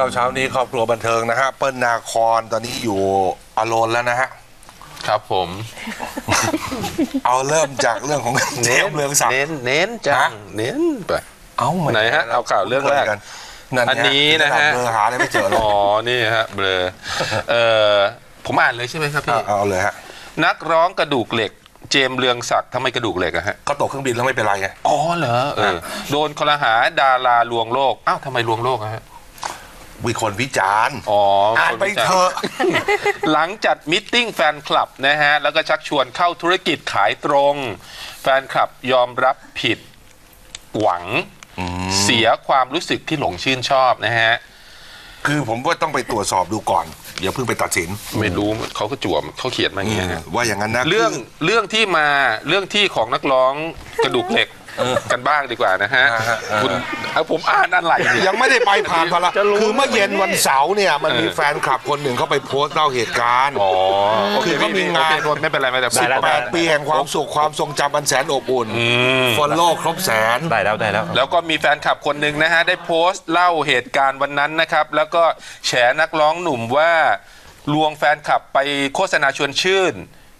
เราเช้านี้ครอบครัวบันเทิงนะฮะเปิ้ลนาคอนตอนนี้อยู่อโลนแล้วนะฮะ ครับผม เอาเริ่มจากเรื่องของเจมส์เรืองศักดิ์ เน้นเน้นจัฮะ งเน้นไป เอาไหนฮะเอาข่าวเรื่องแรกนั่นอันนี้นะฮะ เบลอหาอะไรไม่เจอเลยอ๋อนี่ฮะเบลอเอ่อผมอ่านเลยใช่ไหมครับเอาพี่ เอาเลยฮะ นักร้องกระดูกเหล็ก เจมส์เรืองศักดิ์ทำไมกระดูกเหล็กอะฮะ ก็ตกเครื่องบินแล้วไม่เป็นไรไง อ๋อเหรอเออโดนคลหาดาราลวงโลก อ้าวทำไมลวงโลกอะฮะ มีคนวิจารณ์อ๋ออ่านคนไปวิจารณ์เถอะ หลังจัดมิทติ้งแฟนคลับนะฮะ แล้วก็ชักชวนเข้าธุรกิจขายตรง แฟนคลับยอมรับผิดหวังเสียความรู้สึกที่หลงชื่นชอบนะฮะ คือผมว่าต้องไปตรวจสอบดูก่อน อย่าเพิ่งไปตัดสิน ไม่รู้เขาก็จั่วเขาเขียนมาอย่างเงี้ยฮะว่าอย่างนั้นนะเรื่องคือเรื่องที่มาเรื่องที่ของนักร้องกระดูกเหล็ก กันบ้างดีกว่านะฮะอ่าฮะอ่าฮะคุณเอาผมอ่านอะไรเนี่ยยังไม่ได้ไปผ่านพละคือเมื่อเย็นวันเสาร์เนี่ยมันมีแฟนคลับคนหนึ่งเขาไปโพสต์เล่าเหตุการณ์อ๋อโอคือเขามีงานโอเคไม่เป็นไรไม่เป็นไรสิบแปดปีแห่งความสุขความทรงจำอันแสนอบอุ่นฟอลโล่ครบแสนได้แล้วได้แล้ว แล้วก็มีแฟนคลับคนหนึ่งนะฮะได้โพสต์เล่าเหตุการณ์วันนั้นนะครับ แล้วก็แฉนักร้องหนุ่มว่าลวงแฟนคลับไปโฆษณาชวนชื่น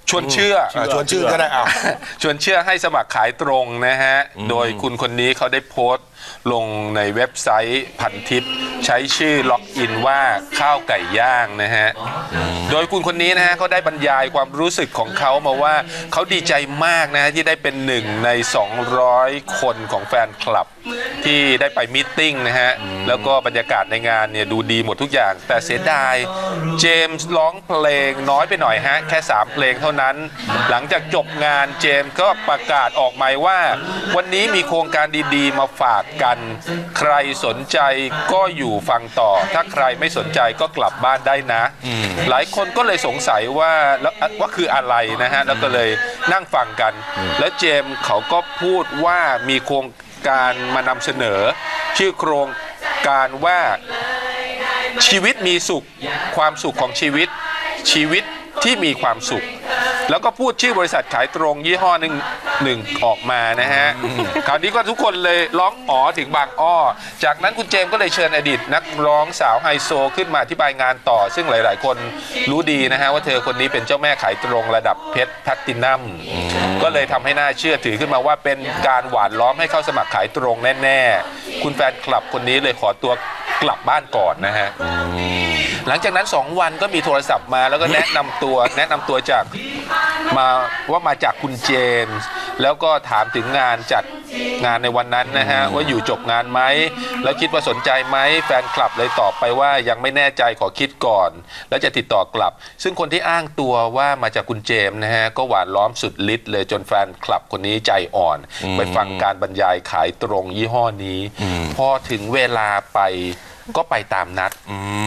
ชวนเชื่ออะชวนชื่อก็ได้อะชวนเชื่อให้สมัครขายตรงนะฮะ โดยคุณคนนี้เขาได้โพสต์ ลงในเว็บไซต์พันทิป ใช้ชื่อล็อกอินว่าข้าวไก่ย่างนะฮะ โดยคุณคนนี้นะฮะเขาได้บรรยายความรู้สึกของเขามาว่าเขาดีใจมากนะฮะที่ได้เป็นหนึ่งใน 200 คนของแฟนคลับ ที่ได้ไปมตติ팅นะฮะ แล้วก็บรรยากาศในงานเนี่ยดูดีหมดทุกอย่าง แต่เสียดายเจมส์ร้องเพลงน้อยไปหน่อยฮะ แค่ 3 เพลงเท่านั้น หลังจากจบงานเจมส์ก็ประกาศออกหมายว่า วันนี้มีโครงการดีๆ มาฝากกันใครสนใจก็อยู่ฟังต่อ ถ้าใครไม่สนใจก็กลับบ้านได้นะ หลายคนก็เลยสงสัยว่าแล้วว่าคืออะไรนะฮะ แล้วก็เลยนั่งฟังกัน แล้วเจมเขาก็พูดว่ามีโครงการมานำเสนอ ชื่อโครงการว่าชีวิตมีสุข ความสุขของชีวิต ชีวิตที่มีความสุข แล้วก็พูดชื่อบริษัทขายตรงยี่ห้อหนึ่งหนึ่งออกมานะฮะ คราวนี้ก็ทุกคนเลยร้องอ๋อถึงบางอ้อ จากนั้นคุณเจมส์ก็เลยเชิญอดีต นักร้องสาวไฮโซขึ้นมาอธิบายงานต่อ ซึ่งหลาย ๆ คนรู้ดีนะฮะว่าเธอคนนี้เป็นเจ้าแม่ขายตรงระดับเพชรแพลตตินัม ก็เลยทำให้น่าเชื่อถือขึ้นมาว่าเป็นการหวานล้อมให้เข้าสมัครขายตรงแน่ ๆ คุณแฟนคลับคนนี้เลยขอตัวกลับบ้านก่อนนะฮะหลังจากนั้น 2 วันก็มีโทรศัพท์มาแล้วก็แนะนำตัวแนะนำตัวจาก มาว่ามาจากคุณเจนส์แล้วก็ถามถึงงานจัดงานในวันนั้นนะฮะว่าอยู่จบงานไหมแล้วคิดว่าสนใจไหมแฟนคลับเลยตอบไปว่ายังไม่แน่ใจขอคิดก่อน แล้วจะติดต่อกลับ ซึ่งคนที่อ้างตัวว่ามาจากคุณเจมส์นะฮะก็หวานล้อมสุดฤทธิ์เลยจนแฟนคลับคนนี้ใจอ่อน ไปฟังการบรรยายขายตรงยี่ห้อนี้ พอถึงเวลาไป ก็ไปตามนัด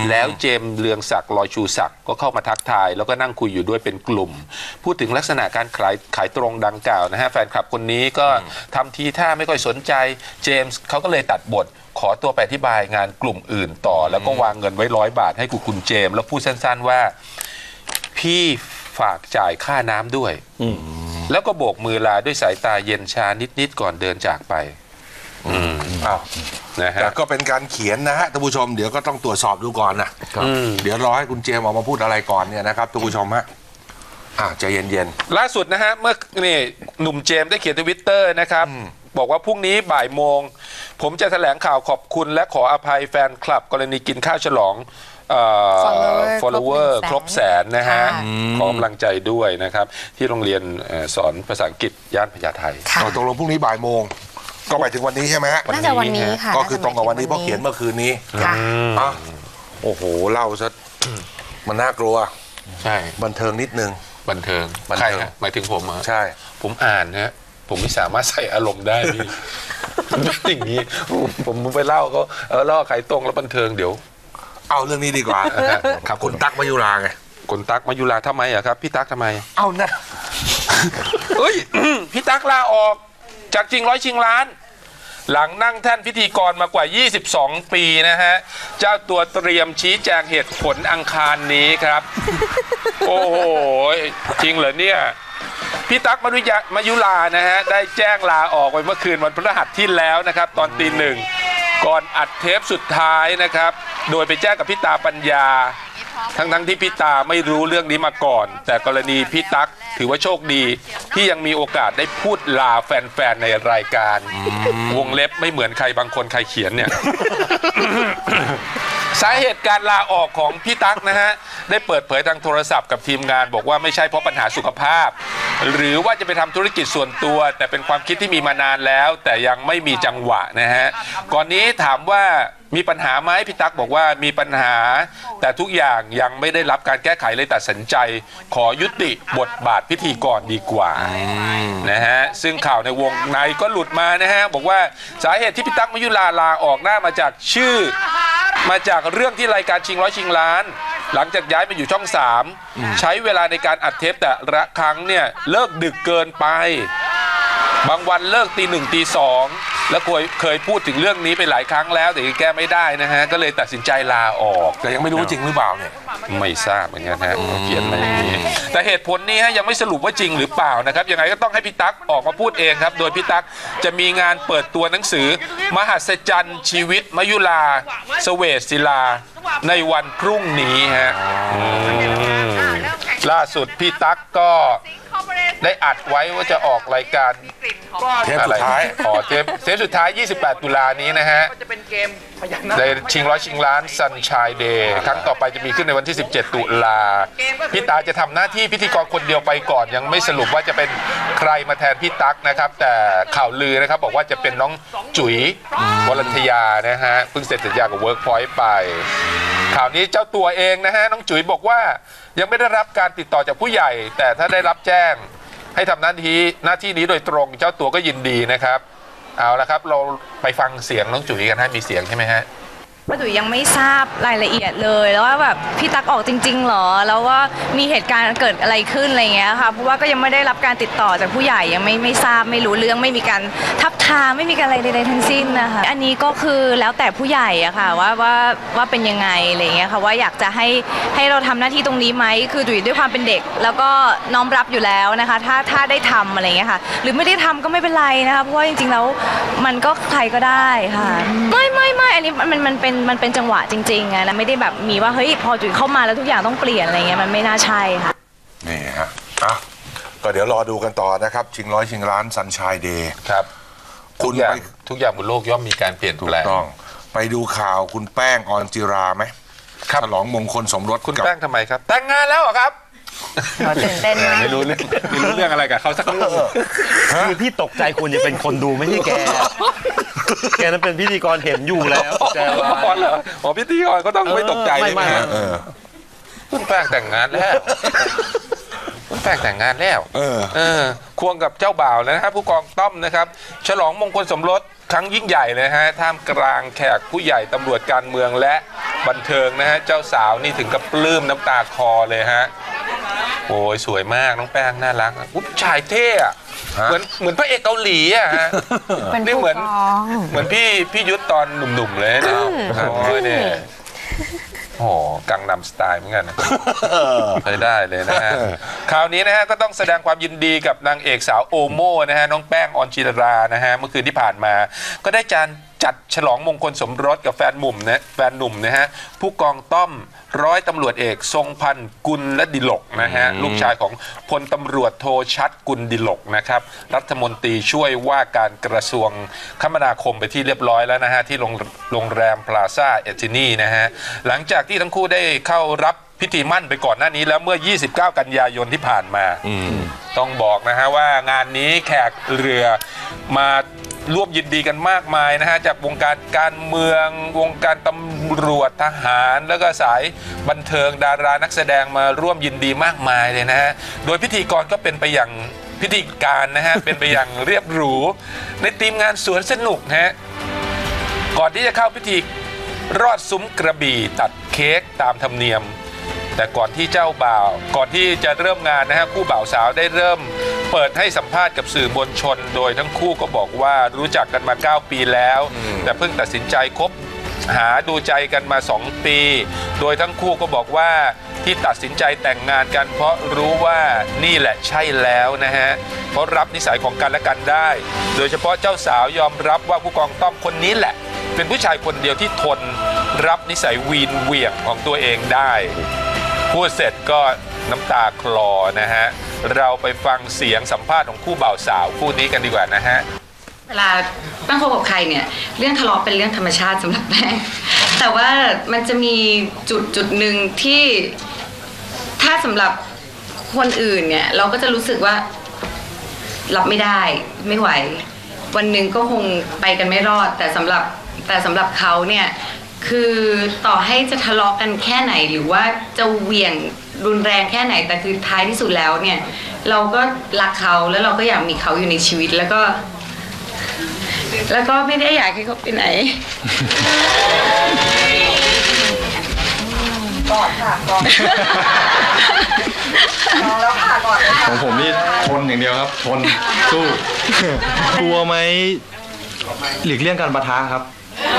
แล้วเจมส์เรืองศักดิ์ลอยชูศักดิ์ก็เข้ามาทักทาย แล้วก็นั่งคุยอยู่ด้วยเป็นกลุ่ม พูดถึงลักษณะการขายขายตรงดังกล่าวนะฮะแฟนคลับคนนี้ก็ทำทีท่าไม่ค่อยสนใจเจมส์เขาก็เลยตัดบทขอตัวไปอธิบายงานกลุ่มอื่นต่อ แล้วก็วางเงินไว้ร้อยบาทให้กับคุณเจมส์แล้วพูดสั้นๆว่า พี่ฝากจ่ายค่าน้ำด้วย แล้วก็โบกมือลาด้วยสายตาเย็นชานิดๆก่อนเดินจากไป อ้าวนะฮะแต่ก็เป็นการเขียนนะฮะท่านผู้ชมเดี๋ยวก็ต้องตรวจสอบดูก่อนนะอืม เดี๋ยวรอให้คุณเจมส์ออกมาพูดอะไรก่อนเนี่ยนะครับท่านผู้ชมฮะอ่าใจเย็น ล่าสุดนะฮะเมื่อนี่หนุ่มเจมส์ได้เขียนทวิตเตอร์นะครับ บอกว่าพรุ่งนี้บ่ายโมง ผมจะแถลงข่าวขอบคุณและขออภัยแฟนคลับ กรณีกินข้าวฉลองเอ่อ Follower follower คครรบบแสแสนนนะฮะค่ะ ขอกำลังใจด้วยนะครับ ที่โรงเรียนเอ่อสอนภาษาอังกฤษย่านพญาไท ๆค่ะ เอาตกลงพรุ่งนี้บ่ายโมง ก็หมายถึงวันนี้ใช่ไหมฮะน่าจะวันนี้ค่ะก็คือตรงกับวันนี้เพราะเขียนเมื่อคืนนี้ค่ะอะโอ้โหเล่าซะมันน่ากลัว ใช่ บันเทิงนิดนึง บันเทิงบันใครเทิงฮะหมายถึงผมเหรอใช่ ผมอ่านฮะผมไม่สามารถใส่อารมณ์ได้พี่อย่างนี้ ผมไปเล่าก็เออเล่าใครตรงแล้วบันเทิงเดี๋ยว เอาเรื่องนี้ดีกว่าครับคุณตั๊กมายุราไงคนตักมายุราทำไมอะครับ พี่ตักทำไม เอานะเฮ้ยพี่ตักลาออก จากจริงร้อยชิงล้าน หลังนั่งแท่นพิธีกรมากว่า 22 ปีนะฮะ เจ้าตัวเตรียมชี้แจงเหตุผลอังคารนี้ครับ โอ้โห จริงเหรอเนี่ยพี่ตั๊กมารุยมายุลานะฮะ ได้แจ้งลาออกไปเมื่อคืนวันพฤหัสที่แล้วนะครับ ตอนตีหนึ่ง ก่อนอัดเทปสุดท้ายนะครับ โดยไปแจ้งกับพี่ตาปัญญา ทั้งทั้งๆที่พี่ตาไม่รู้เรื่องนี้มาก่อน แต่กรณีพี่ตั๊กถือว่าโชคดี ที่ยังมีโอกาสได้พูดลาแฟนๆในรายการ วงเล็บไม่เหมือนใครบางคนใครเขียนเนี่ย สาเหตุการลาออกของพี่ตั๊กนะฮะ ได้เปิดเผยทางโทรศัพท์กับทีมงาน บอกว่าไม่ใช่เพราะปัญหาสุขภาพหรือว่าจะไปทำธุรกิจส่วนตัว แต่เป็นความคิดที่มีมานานแล้ว แต่ยังไม่มีจังหวะนะฮะก่อนนี้ถามว่ามีปัญหาไหมพี่ตั๊กบอกว่ามีปัญหา แต่ทุกอย่างยังไม่ได้รับการแก้ไขเลยตัดสินใจ ขอยุติบทบาทพิธีกรดีกว่านะฮะซึ่งข่าวในวงในก็หลุดมานะฮะบอกว่าสาเหตุที่พี่ตั๊กมายุลาลาออกหน้ามาจากชื่อ มาจากเรื่องที่รายการชิงร้อยชิงล้าน หลังจากย้ายมาอยู่ช่อง 3 ใช้เวลาในการอัดเทปแต่ละครั้งเนี่ยเลิกดึกเกินไป บางวันเลิกตีหนึ่งตีสอง แล้วเคยเคยพูดถึงเรื่องนี้ไปหลายครั้งแล้วแต่ยังแก้ไม่ได้นะฮะ ก็เลยตัดสินใจลาออก แต่ยังไม่รู้ว่าจริงหรือเปล่าเนี่ย ไม่ทราบเหมือนกันฮะเขาเขียนมาอย่างนี้แต่เหตุผลนี้ฮะยังไม่สรุปว่าจริงหรือเปล่านะครับยังไงก็ต้องให้พี่ตั๊กออกมาพูดเองครับ โดยพี่ตั๊กจะมีงานเปิดตัวหนังสือ มหัศจรรย์ชีวิต มยุลาสเวสศิลา ในวันพรุ่งนี้ฮะมล่าสุดพี่ตั๊กก็ได้อัดไว้ว่าจะออกรายการ เทปสุดท้าย อ๋อเทปเทปสุดท้าย 28 ตุลานี้นะฮะจะเป็นเกมพยัญชนะในชิงร้อยชิงล้านซันช y ยเดย์ครั้งต่อไปจะมีขึ้นในวันที่ 17 ตุลาพี่ตาจะทำหน้าที่พิธีกรคนเดียวไปก่อน ยังไม่สรุปว่าจะเป็นใครมาแทนพี่ตั๊กนะครับ แต่ข่าวลือนะครับบอกว่าจะเป็นน้องจุ๋ยวรัญทยานะฮะเพิ่งเสร็จสัญญากับเวิร์กพอยต์ไป ข่าวนี้เจ้าตัวเองนะฮะน้องจุ๋ยบอกว่ายังไม่ได้รับการติดต่อจากผู้ใหญ่ แต่ถ้าได้รับแจ้ง ให้ทำหน้าที่หน้าที่นี้โดยตรงเจ้าตัวก็ยินดีนะครับ เอาละครับเราไปฟังเสียงน้องจุ๋ยกันฮะมีเสียงใช่ไหมฮะ ป้าตุ๋ยยังไม่ทราบรายละเอียดเลยแล้วว่าแบบพี่ตักออกจริงๆหรอ แล้วว่ามีเหตุการณ์เกิดอะไรขึ้นอะไรเงี้ยค่ะเพราะว่าก็ยังไม่ได้รับการติดต่อจากผู้ใหญ่ยังไม่ไม่ทราบไม่รู้เรื่องไม่มีการทับทามไม่มีการอะไรใดๆทั้งสิ้นนะคะอันนี้ก็คือแล้วแต่ผู้ใหญ่อะค่ะว่าว่าว่าเป็นยังไงอะไรเงี้ยค่ะว่าอยากจะให้ให้เราทำหน้าที่ตรงนี้ไหมคือตุ๋ยด้วยความเป็นเด็ก แล้วก็น้อมรับอยู่แล้วนะคะถ้าถ้าได้ทำอะไรเงี้ยค่ะ หรือไม่ได้ทำก็ไม่เป็นไรนะคะเพราะว่าจริงๆแล้วมันก็ใครก็ได้ค่ะ ไม่ไม่ไม่อันนี้มันมันมันเป็นมันเป็นจังหวะจริงๆอะนะไม่ได้แบบมีว่าเฮ้ยพอจุ๋ยเข้ามาแล้วทุกอย่างต้องเปลี่ยนอะไรเงี้ยมันไม่น่าใช่ค่ะ นี่ฮะอะก็เดี๋ยวรอดูกันต่อนะครับ ชิงร้อยชิงล้านซันช y ยเดย์ครับคุทุณกอย่าไปงทุกอย่างบนโลกย่อมมีการเปลี่ยนถูแปกลง ต้อง ไปดูข่าวคุณแป้งออนจิราไหมครับ ฉลองมงคลสมรสคุณกับแป้งทำไมครับ แต่งงานแล้วเหรอครับ ตื่นเต้นมากไม่รู้เรื่องไม่รู้เรื่องอะไรกับเขาสักเรื่องคือพี่ตกใจคุณจะเป็นคนดูไม่ใช่แก แกนั้นเป็นพิธีกรเห็นอยู่แล้วแกอ๋อเหรออ๋อพิธีกรก็ต้องไม่ตกใจไม่ใช่ไหมไม่ฮะเออคุณแป้งแต่งงานแล้วคุณแป้งแต่งงานแล้ว เออ เออ ควงกับเจ้าบ่าวแล้วนะครับผู้กองต้อมนะครับ ฉลองมงคลสมรสครั้งยิ่งใหญ่เลยฮะท่ามกลางแขกผู้ใหญ่ตำรวจการเมืองและบันเทิงนะฮะเจ้าสาวนี่ถึงกับปลื้มน้ำตาคลอเลยฮะ โอ้ยสวยมากน้องแป้งน่ารักอะอุ๊ยชายเท่อะฮะ เหมือนเหมือนพระเอกเกาหลีอะฮะ เป็นนี่ผู้เหมือน กอง เหมือนพี่พี่ยุทธตอนหนุ่มๆเลยนะโอ้ยเนี่ยโอ้โหกังนำสไตล์เหมือนกันนะ ใช้ได้เลยนะฮะ คราวนี้นะฮะก็ต้องแสดงความยินดีกับนางเอกสาวโอโมนะฮะน้องแป้งออนจิรานะฮะเมื่อคืนที่ผ่านมา ก็ได้จาน จัดฉลองมงคลสมรสกับแฟนหนุ่มนะแฟนหนุ่มนะฮะผู้กองต้อมร้อยตำรวจเอกทรงพันธ์กุลและดิลกนะฮะลูกชายของพลตำรวจโทชัดกุลดิลกนะครับรัฐมนตรีช่วยว่าการกระทรวงคมนาคมไปที่เรียบร้อยแล้วนะฮะที่โรงโรงแรมพลาซ่าเอทินีนะฮะหลังจากที่ทั้งคู่ได้เข้ารับพิธีมั่นไปก่อนหน้านี้แล้วเมื่อ 29 กันยายนที่ผ่านมา ต้องบอกนะฮะว่างานนี้แขกเรือมา ร่วมยินดีกันมากมายนะฮะจากวงการการเมือง วงการตำรวจทหาร แล้วก็สายบันเทิงดารานักแสดงมาร่วมยินดีมากมายเลยนะฮะโดยพิธีกรก็เป็นไปอย่างพิธีการนะฮะ เป็นไปอย่างเรียบหรู ในทีมงานสวนสนุกนะฮะก่อนที่จะเข้าพิธีรอดซุ้มกระบี่ตัดเค้กตามธรรมเนียม แต่ก่อนที่เจ้าบ่าว ก่อนที่จะเริ่มงานนะฮะคู่บ่าวสาวได้เริ่ม เปิดให้สัมภาษณ์กับสื่อมวลชน โดยทั้งคู่ก็บอกว่ารู้จักกันมา 9 ปีแล้ว แต่เพิ่งตัดสินใจคบหาดูใจกันมา 2 ปี โดยทั้งคู่ก็บอกว่าที่ตัดสินใจแต่งงานกันเพราะรู้ว่านี่แหละใช่แล้วนะฮะเพราะรับนิสัยของกันและกันได้ โดยเฉพาะเจ้าสาวยอมรับว่าผู้กองต้อมคนนี้แหละ เป็นผู้ชายคนเดียวที่ทนรับนิสัยวีนเหวี่ยงของตัวเองได้ พูดเสร็จก็น้ำตาคลอนะฮะ เราไปฟังเสียงสัมภาษณ์ของคู่บ่าวสาวคู่นี้กันดีกว่านะฮะ เวลาแป้งคบกับใครเนี่ย เรื่องทะเลาะเป็นเรื่องธรรมชาติสำหรับแป้งแต่ว่ามันจะมีจุดจุดหนึ่งที่ถ้าสำหรับคนอื่นเนี่ยเราก็จะรู้สึกว่ารับไม่ได้ไม่ไหว วันหนึ่งก็คงไปกันไม่รอด แต่สำหรับแต่สำหรับเขาเนี่ย คือต่อให้จะทะเลาะกันแค่ไหนหรือว่าจะเหวี่ยงรุนแรงแค่ไหนแต่คือท้ายที่สุดแล้วเนี่ย เราก็รักเขาแล้วเราก็อยากมีเขาอยู่ในชีวิตแล้วก็ แล้วก็ไม่ได้อยากให้เขาไปไหนก่อนค่ะของผมนี่ทนอย่างเดียวครับ ทนสู้กลัวไหมหลีกเลี่ยงการปะทะครับ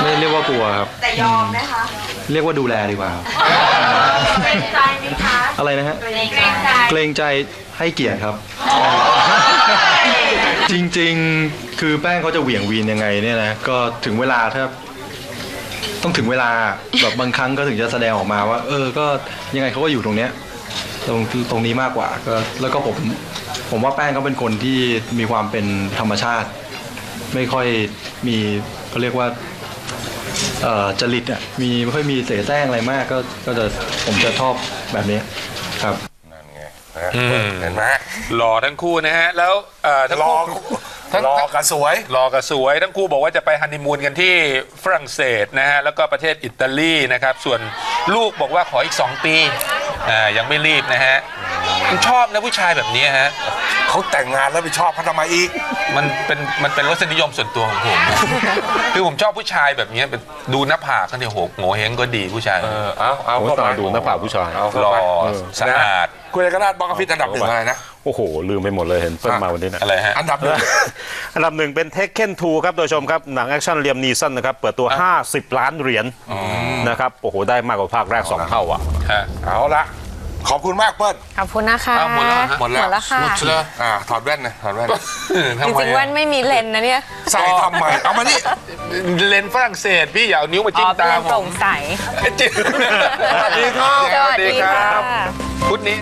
ไม่เรียกว่ากลัวครับ แต่ยอมไหมคะเรียกว่าดูแลดีกว่าครับเกรงใจไหมคะอะไรนะฮะ เกรงใจเกรงใจให้เกียรติครับ จริงๆ คือแป้งเขาจะเหวี่ยงวีนยังไงเนี่ยนะ ก็ถึงเวลาถ้าต้องถึงเวลาแบบบางครั้งก็ถึงจะแสดงออกมาว่า เออ ก็ยังไงเขาก็อยู่ตรงเนี้ย ตรงตรงนี้มากกว่าก็แล้วก็ผมผมว่าแป้งเขาเป็นคนที่มีความเป็นธรรมชาติ ไม่ค่อยมีเขาเรียกว่าเอ่อ จริตอะมีไม่ค่อยมีเสแสร้งอะไรมากก็ก็จะผมจะชอบแบบนี้ครับนั่นไงนะเห็นไหมหล่อทั้งคู่นะฮะ แล้วเอ่อทั้งรอคู่ทั้งรอกันสวย หล่อกับสวย ทั้งคู่บอกว่าจะไปฮันนีมูนกันที่ฝรั่งเศสนะฮะ แล้วก็ประเทศอิตาลีนะครับ ส่วนลูกบอกว่าขออีก 2 ปีอ่ายังไม่รีบนะฮะผมชอบนะผู้ชายแบบนี้ฮะ เขาแต่งงานแล้วไปชอบเขาทำไมอีก มันเป็นมันเป็นรสนิยมส่วนตัวของผม คือผมชอบผู้ชายแบบนี้เป็นดูหน้าผากเขาเนี่ยโหโง่เฮงก็ดีผู้ชายเออเอาเอาโอ้เข้าตาไปดูหน้าผากผู้ชายเอาเข้าหล่อไปสะอาดคุณเอกราชบอกอฟิตอันดับหนึ่งอะไรนะ โอ้โห ลืมไปหมดเลยเห็นเปิ้ลมาวันนี้นะ อะไรฮะ อันดับหนึ่ง อันดับหนึ่งเป็นเทคเ e นทูครับโดยชมครับ หนังแอคชั่นเลียมนีสันนะครับ เปิดตัว 50 ล้านเหรียญนะครับ โอ้โห ได้มากกว่าภาคแรก 2 เท่าอะฮะเอาละ ขอบคุณมากเปิ้ลขอบคุณนะคะอ้าวหมดแล้วเหรอฮะหมดแล้วหมดแล้วค่ะ หมดแล้ว อ่าถอดแว่นหนะถอดแว่นจริงๆแว่นไม่มีเลนส์นะเนี่ยใส่ทำไมเอามานี่เลนส์ฝรั่งเศสพี่อย่าเอานิ้วมาอ๋จิ้อมเป็นตาเลนส์ผโปร่มงใสจริงสวัสดีครับสวัสดีค่ะ พุธนี้